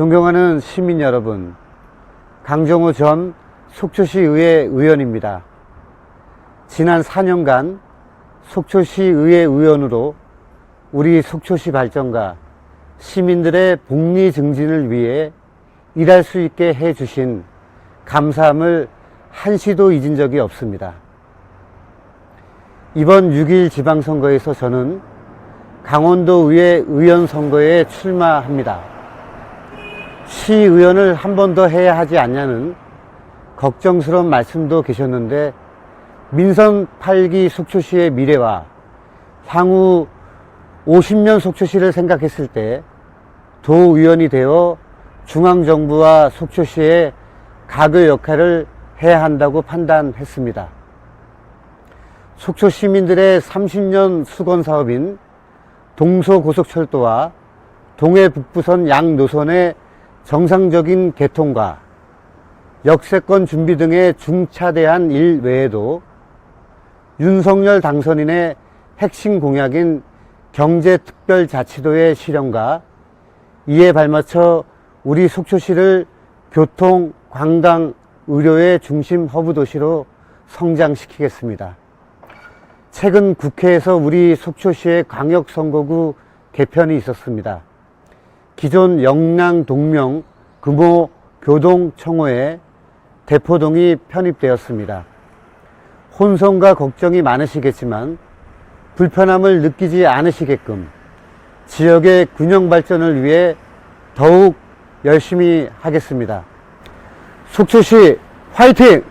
존경하는 시민 여러분, 강정호 전 속초시의회 의원입니다. 지난 4년간 속초시의회 의원으로 우리 속초시 발전과 시민들의 복리 증진을 위해 일할 수 있게 해주신 감사함을 한시도 잊은 적이 없습니다. 이번 6일 지방선거에서 저는 강원도의회 의원 선거에 출마합니다. 시의원을 한 번 더 해야 하지 않냐는 걱정스러운 말씀도 계셨는데 민선 8기 속초시의 미래와 향후 50년 속초시를 생각했을 때 도의원이 되어 중앙정부와 속초시의 가교 역할을 해야 한다고 판단했습니다. 속초 시민들의 30년 수건 사업인 동서고속철도와 동해 북부선 양 노선의 정상적인 개통과 역세권 준비 등의 중차대한 일 외에도 윤석열 당선인의 핵심 공약인 경제특별자치도의 실현과 이에 발맞춰 우리 속초시를 교통, 관광, 의료의 중심 허브 도시로 성장시키겠습니다. 최근 국회에서 우리 속초시의 광역선거구 개편이 있었습니다. 기존 영랑 동명 금호 교동 청호에 대포동이 편입되었습니다. 혼선과 걱정이 많으시겠지만 불편함을 느끼지 않으시게끔 지역의 균형 발전을 위해 더욱 열심히 하겠습니다. 속초시 화이팅!